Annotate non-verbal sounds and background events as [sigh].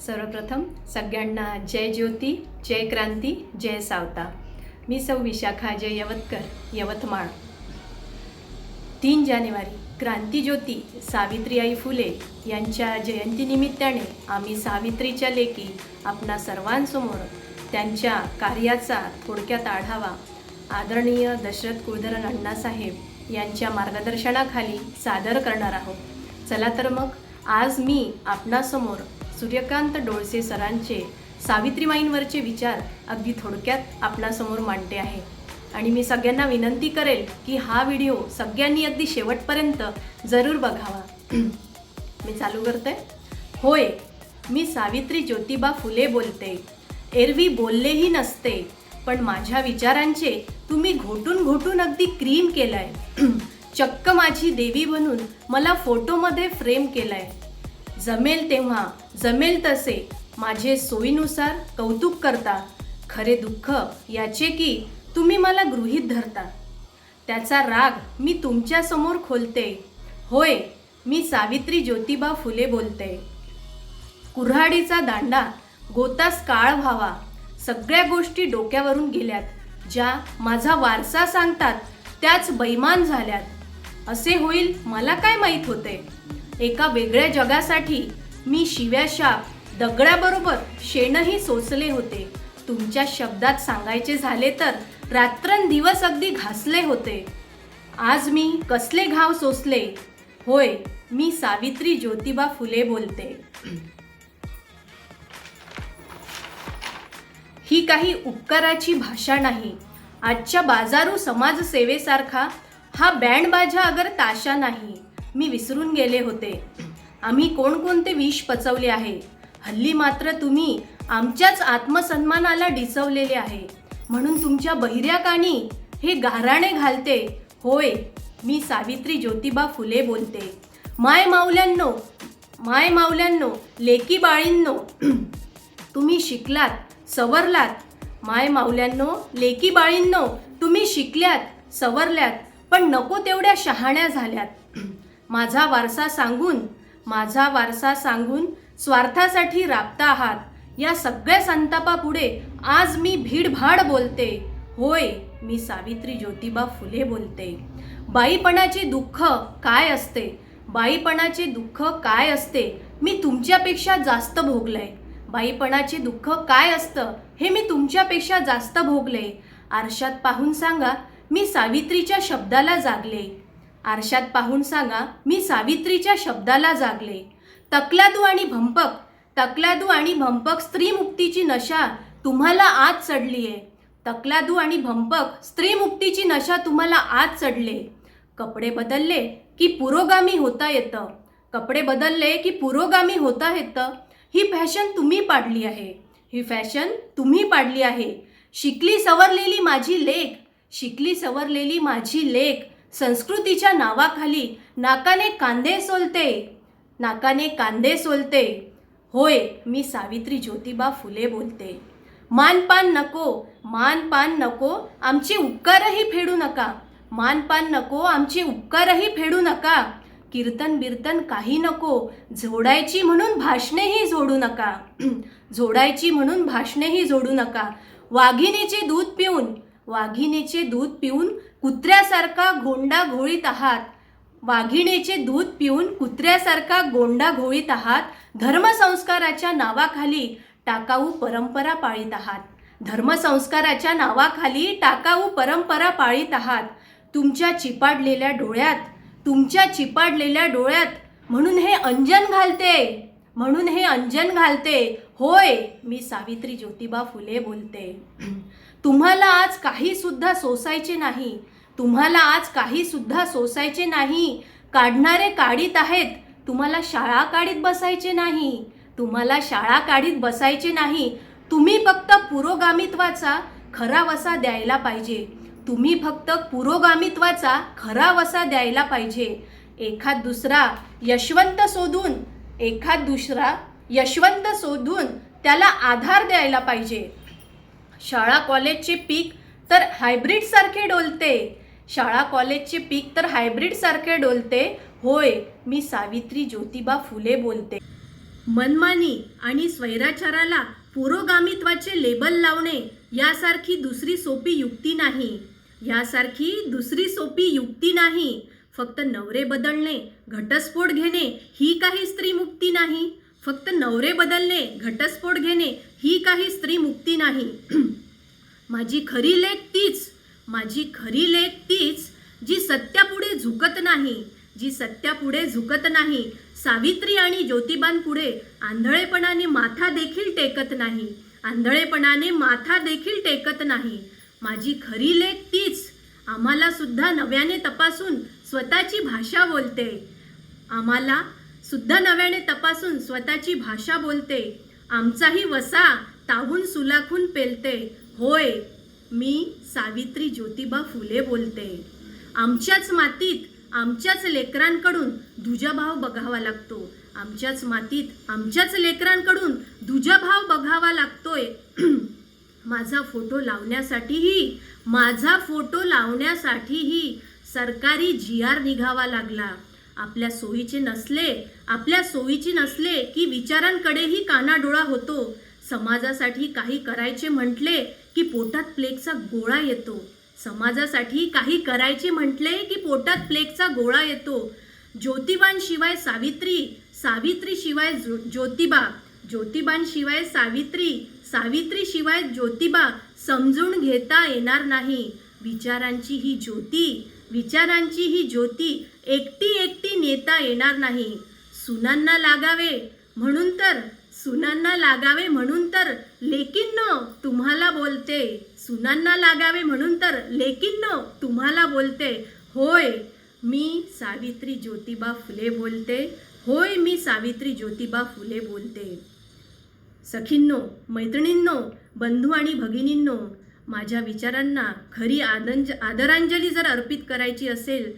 सर्वप्रथम सगळ्यांना जय ज्योती जय क्रांती जय सावता. मी सौ विशाखा जय यवतकर यवतमाळ. तीन जानेवारी क्रांतीज्योती सावित्रीबाई फुले यांच्या जयंतीनिमित्ताने आम्ही सावित्रीच्या लेखी आपणा सर्वांसमोर त्यांच्या कार्याचा थोडक्यात आढावा आदरणीय दशरथ कुलधरण अण्णासाहेब यांच्या मार्गदर्शनाखाली सादर करणार आहोत. चला तर मग आज मी आपणासमोर सूर्यकांत डोळसे सरांचे सावित्रीबाईंवरचे विचार अगदी थोडक्यात आपणासमोर मांडते आहे. आणि मी सगळ्यांना विनंती करेल की हा व्हिडिओ सगळ्यांनी अगदी शेवटपर्यंत जरूर बघावा. मी चालू करते. होय मी सावित्री ज्योतिबा फुले बोलते. एरवी बोललेही नसते पण माझ्या विचारांचे तुम्ही घोटून घोटून अगदी क्रीम केलाय. [clears throat] चक्क माझी देवी बनून मला फोटोमध्ये फ्रेम केलाय. जमेल तेव्हा जमेल तसे माझे सोयीनुसार कौतुक करता. खरे दुःख याचे की तुम्ही मला गृहीत धरता. त्याचा राग मी तुमच्यासमोर खोलते. होय मी सावित्री ज्योतिबा फुले बोलते. कुऱ्हाडीचा दांडा गोतास काळ व्हावा. सगळ्या गोष्टी डोक्यावरून गेल्यात. ज्या माझा वारसा सांगतात त्याच बैमान झाल्यात. असे होईल मला काय माहीत होते? एका वेगळ्या जगासाठी मी शिव्याशा दगड्याबरोबर दगडाबरोबर शेणही सोसले होते. तुमच्या शब्दात सांगायचे झाले तर रात्रंदिवस अगदी घासले होते. आज मी कसले घाव सोसले? होय मी सावित्री ज्योतिबा फुले बोलते. ही काही उपकाराची भाषा नाही. आजच्या बाजारू समाजसेवेसारखा हा बँड बाजा अगर ताशा नाही. मी विसरून गेले होते. आम्ही कोणकोणते विष पचवले आहे? हल्ली मात्र तुम्ही आमच्याच आत्मसन्मानाला डिसवलेले आहे. म्हणून तुमच्या बहिऱ्या कानी हे गाराणे घालते. होय मी सावित्री ज्योतिबा फुले बोलते. माय माऊल्यांनो माय माऊल्यांनो लेकी बाळींनो तुम्ही शिकलात सवरलात. माय माऊल्यांनो लेकी बाळींनो तुम्ही शिकल्यात सवरल्यात. पण नको तेवढ्या शहाण्या झाल्यात. माझा वारसा सांगून माझा वारसा सांगून स्वार्थासाठी राबता आहात. या सगळ्या संतापापुढे आज मी भीडभाड बोलते. होय मी सावित्री ज्योतिबा फुले बोलते. बाईपणाची दुःख काय असते? बाईपणाचे दुःख काय असते? मी तुमच्यापेक्षा जास्त भोगलंय. बाईपणाचे दुःख काय असतं? हे मी तुमच्यापेक्षा जास्त भोगले आरशात पाहून सांगा मी सावित्रीच्या शब्दाला जागले. आरशात पाहून सांगा मी सावित्रीच्या शब्दाला जागले. तकलादू आणि भंपक तकलादू आणि भंपक स्त्रीमुक्तीची नशा तुम्हाला आज आहे तकलादू आणि भंपक स्त्रीमुक्तीची नशा तुम्हाला आज चढले. कपडे बदलले की पुरोगामी होता येतं. कपडे बदलले की पुरोगामी होता येतं. ही फॅशन तुम्ही पाडली आहे. ही फॅशन तुम्ही पाडली आहे. शिकली सवरलेली माझी लेख शिकली सवरलेली माझी लेख. संस्कृतीच्या नावाखाली नाकाने कांदे सोलते. नाकाने कांदे सोलते. होय मी सावित्री ज्योतिबा फुले बोलते. मानपान नको मानपान नको आमचे उपकारही फेडू नका. मानपान नको आमचे उपकारही फेडू नका. कीर्तन बिर्तन काही नको झोडायची म्हणून भाषणेही जोडू नका. [clears throat] झोडायची म्हणून भाषणेही जोडू नका. वाघिणीचे दूध पिऊन वाघिणीचे दूध पिऊन कुत्र्यासारखा गोंडा घोळीत आहात. वाघिणीचे दूध पिऊन कुत्र्यासारखा गोंडा घोळीत आहात. धर्मसंस्काराच्या नावाखाली टाकाऊ परंपरा पाळीत आहात. धर्मसंस्काराच्या नावाखाली टाकाऊ परंपरा पाळीत आहात. तुमच्या चिपाडलेल्या डोळ्यात तुमच्या चिपाडलेल्या डोळ्यात म्हणून हे अंजन घालते म्हणून हे अंजन घालते. होय मी सावित्री ज्योतिबा फुले बोलते. तुम्हाला आज काहीसुद्धा सोसायचे नाही. तुम्हाला आज काही सुद्धा सोसायचे नाही. काढणारे काढीत आहेत. तुम्हाला शाळा काढीत बसायचे नाही. तुम्हाला शाळा काढीत बसायचे नाही. तुम्ही फक्त पुरोगामित्वाचा खरा वसा द्यायला पाहिजे. तुम्ही फक्त पुरोगामित्वाचा खरा वसा द्यायला पाहिजे. एखाद दुसरा यशवंत शोधून एखाद दुसरा यशवंत शोधून त्याला आधार द्यायला पाहिजे. शाळा कॉलेजचे पीक तर हायब्रिडसारखे डोलते. शाळा कॉलेजचे पीक तर हायब्रिड सारखे डोलते. होय मी सावित्री ज्योतिबा फुले बोलते. मनमानी आणि स्वैराचाराला पुरोगामित्वाचे लेबल लावणे यासारखी दुसरी सोपी युक्ती नाही. यासारखी दुसरी सोपी युक्ती नाही. फक्त नवरे बदलणे घटस्फोट घेणे ही काही स्त्री मुक्ती नाही. फक्त नवरे बदलणे घटस्फोट घेणे ही काही स्त्री मुक्ती नाही. [clears throat] माझी खरी लेख तीच. माझी खरी लेख तीच जी सत्यापुढे झुकत नाही जी सत्यापुढे झुकत नाही. सावित्री आणि ज्योतिबांपुढे आंधळेपणाने माथा देखील टेकत नाही. आंधळेपणाने माथा देखील टेकत नाही. माझी खरी लेख तीच. आम्हाला सुद्धा नव्याने तपासून स्वतःची भाषा बोलते. आम्हाला सुद्धा नव्याने तपासून स्वतःची भाषा बोलते. आमचाही वसा ताहून सुलाखून पेलते. होय मी सावित्री ज्योतिबा फुले बोलते. आमच्याच मातीत आमच्याच लेकरांकडून दुजाभाव बघावा लागतो. आमच्याच मातीत आमच्याच लेकरांकडून दुजाभाव बघावा लागतोय. [clears throat] माझा फोटो लावण्यासाठीही माझा फोटो लावण्यासाठीही सरकारी जी आर निघावा लागला. आपल्या सोयीचे नसले आपल्या सोयीचे नसले की विचारांकडेही कानाडोळा होतो. समाजासाठी काही करायचे म्हटले की पोटात प्लेगचा गोळा येतो. समाजासाठी काही करायचे म्हटले की पोटात प्लेगचा गोळा येतो. ज्योतिबांशिवाय सावित्री सावित्रीशिवाय ज्यो- ज्योतिबा ज्योतिबांशिवाय सावित्री सावित्रीशिवाय ज्योतिबा समजून घेता येणार नाही. विचारांची ही ज्योती विचारांची ही ज्योती एकटी एकटी नेता येणार नाही. सुनांना लागावे. म्हणून तर सुनांना लागावे म्हणून तर लेकिन तुम्हाला बोलते. सुनांना लागावे म्हणून तर लेकिन तुम्हाला बोलते. होय मी सावित्री ज्योतिबा फुले बोलते. होय मी सावित्री ज्योतिबा फुले बोलते. सखींनो मैत्रिणींनो बंधू आणि भगिनींनो माझ्या विचारांना खरी आदंज आदरांजली जर अर्पित करायची असेल